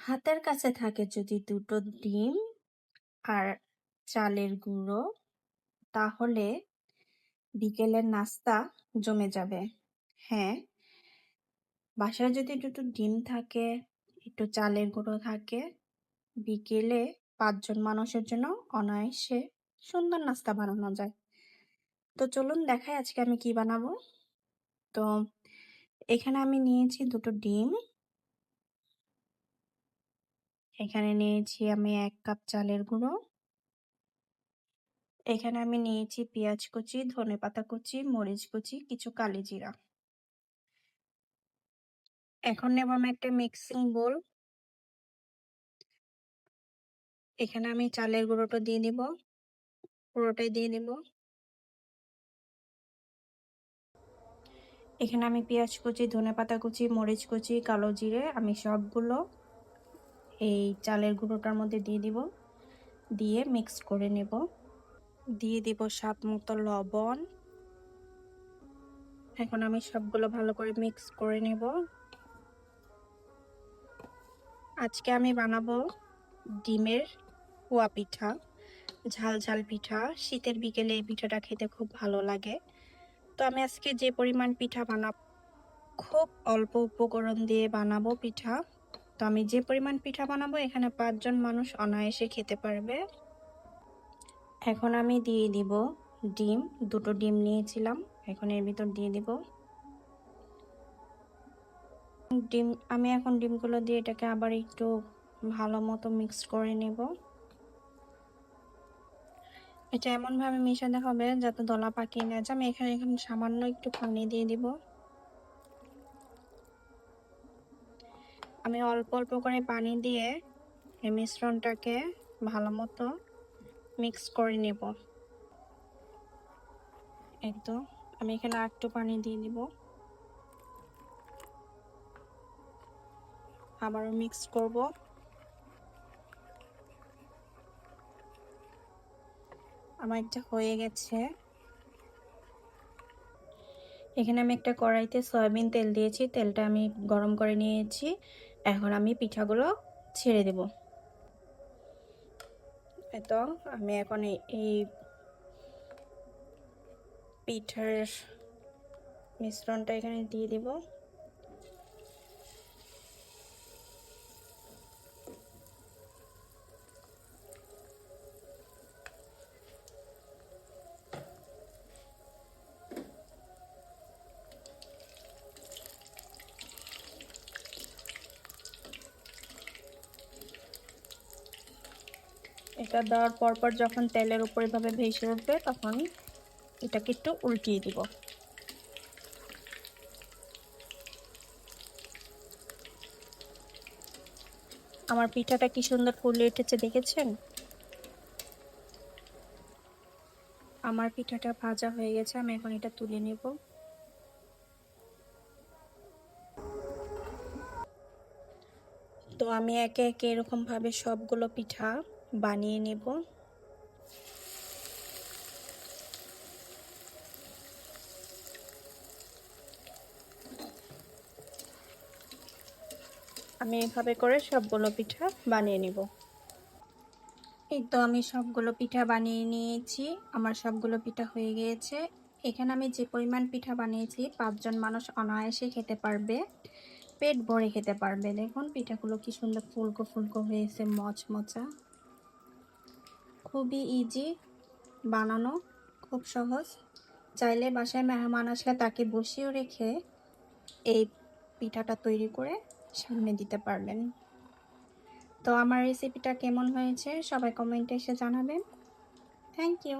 হাতের কাছে থাকে যদি দুটো ডিম আর চালের গুঁড়ো, তাহলে বিকেলের নাস্তা জমে যাবে। হ্যাঁ বাসায় যদি দুটো ডিম থাকে, একটু চালের গুঁড়ো থাকে, বিকেলে পাঁচজন মানুষের জন্য অনায়াসে সুন্দর নাস্তা বানানো যায়। তো চলুন দেখাই আজকে আমি কি বানাবো। তো এখানে আমি নিয়েছি দুটো ডিম এখানে নিয়েছি আমি এক কাপ চালের গুঁড়ো। এখানে আমি নিয়েছি পেঁয়াজ কুচি, ধনে পাতা কুচি, মরিচ কুচি, কিছু কালি জিরা। এখন নেব আমি একটা মিক্সিং বোল। এখানে আমি চালের গুঁড়োটা দিয়ে দিব। পুরোটাই দিয়ে দিব। এখানে আমি পেঁয়াজ কুচি, ধনে পাতা কুচি, মরিচ কুচি, কালো জিরে, আমি সবগুলো এই চালের গুঁড়োটার মধ্যে দিয়ে দিব। দিয়ে মিক্স করে নেব। দিয়ে দিব স্বাদ মতো লবণ। এখন আমি সবগুলো ভালো করে মিক্স করে নেব। আজকে আমি বানাবো ডিমের কুয়া পিঠা, ঝাল ঝাল পিঠা। শীতের বিকেলে এই পিঠাটা খেতে খুব ভালো লাগে। তো আমি আজকে যে পরিমাণ পিঠা বানাব, খুব অল্প উপকরণ দিয়ে বানাবো পিঠা। তো আমি যে পরিমাণ পিঠা বানাবো, এখানে পাঁচজন মানুষ অনায়াসে খেতে পারবে। এখন আমি দিয়ে দিব ডিম, দুটো ডিম নিয়েছিলাম। এখন এর ভিতর দিয়ে দিব ডিম। আমি এখন ডিমগুলো দিয়ে এটাকে আবার একটু ভালো মতো মিক্স করে নেব। এটা এমনভাবে মিশাতে হবে যাতে দলা পাকিয়ে না যায়। আমি এখানে এখানে সামান্য একটু পানি দিয়ে দিব। আমি অল্প অল্প করে পানি দিয়ে এই মিশ্রণটাকে ভালো মতো মিক্স করে নেব। একদম আমি এখানে একটু পানি দিয়ে দিব। আবারও মিক্স করব। আমার একটা হয়ে গেছে। এখানে আমি একটা কড়াইতে সয়াবিন তেল দিয়েছি, তেলটা আমি গরম করে নিয়েছি। এখন আমি পিঠাগুলো ছেড়ে দেব। এত আমি এখন এই পিঠার মিশ্রণটা এখানে দিয়ে দেব। এটা দেওয়ার পরপর যখন তেলের উপর এভাবে ভেসে উঠবে, তখন এটাকে একটু উল্টিয়ে দিব। আমার পিঠাটা কি সুন্দর ফুলে উঠেছে দেখেছেন? আমার পিঠাটা ভাজা হয়ে গেছে, আমি এখন এটা তুলে নেব। তো আমি একে একে এরকমভাবে সবগুলো পিঠা বানিয়ে নেব। আমি এভাবে করে সবগুলো পিঠা বানিয়ে নিব। এই তো আমি সবগুলো পিঠা বানিয়ে নিয়েছি। আমার সবগুলো পিঠা হয়ে গিয়েছে। এখানে আমি যে পরিমাণ পিঠা বানিয়েছি, পাঁচজন মানুষ অনায়াসে খেতে পারবে। পেট ভরে খেতে পারবে। দেখুন পিঠাগুলো কি সুন্দর ফুলকো ফুলকো হয়েছে, মচমচা। খুবই ইজি বানানো খুব সহজ। চাইলে বাসায় মেহমান আসলে তাকে বসিয়ে রেখে এই পিঠাটা তৈরি করে সামনে দিতে পারবেন। তো আমার রেসিপিটা কেমন হয়েছে সবাই কমেন্টে এসে জানাবেন। Thank you